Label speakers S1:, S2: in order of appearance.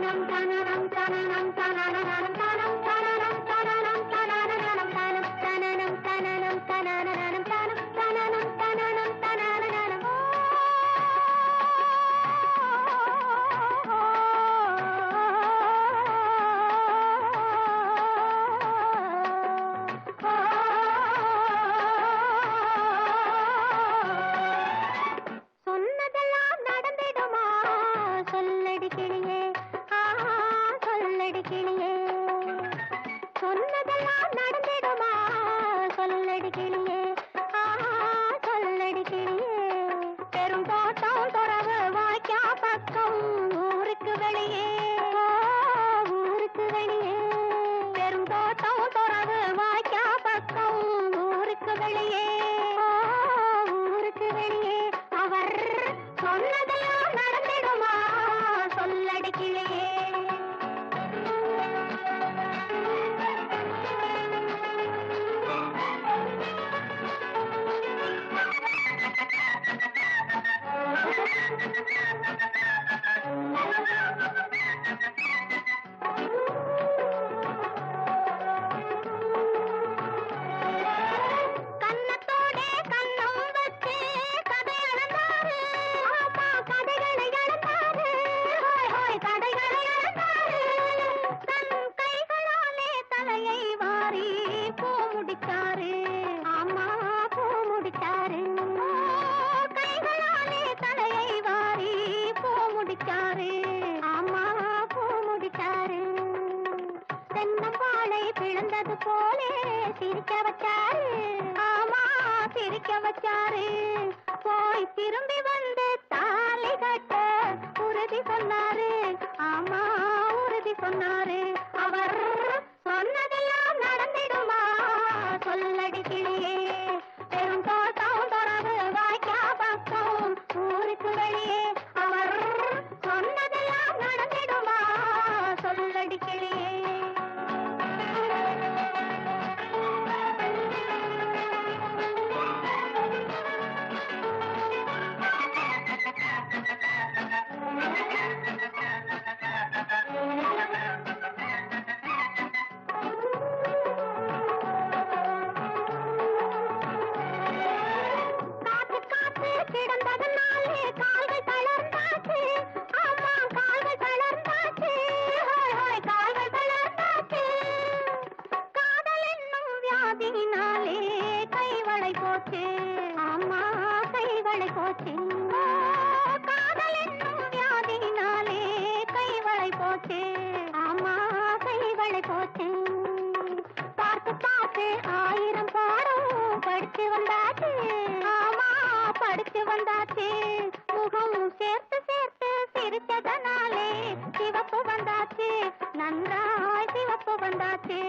S1: Guantánamo. பல்லடிக்கணும் பிறந்தது போலே சிரிக்க வச்சாரு. ஆமா சிரிக்க வச்சாரு. போய் திரும்பி வந்து தாலி கட்ட உறுதி சொன்னாரு. ஆமா உறுதி சொன்னாரு. அவர் சொன்னதெல்லாம் நடந்திடுமா? சொல்லடி வார்த்தையினாலே கைவளை போச்சு. அம்மா கைவளை போச்சு. காதல் என்னும் வியாதியினாலே கைவளை போச்சு. அம்மா கைவளை போச்சு. பார்த்து பார்த்து ஆயிரம் பாடம் படித்து வந்தாச்சு. ஆமா படித்து வந்தாச்சு. முகமும் சேர்த்து சேர்த்து சிரித்ததனாலே சிவப்பு வந்தாச்சு. நன்றாய் சிவப்பு வந்தாச்சு.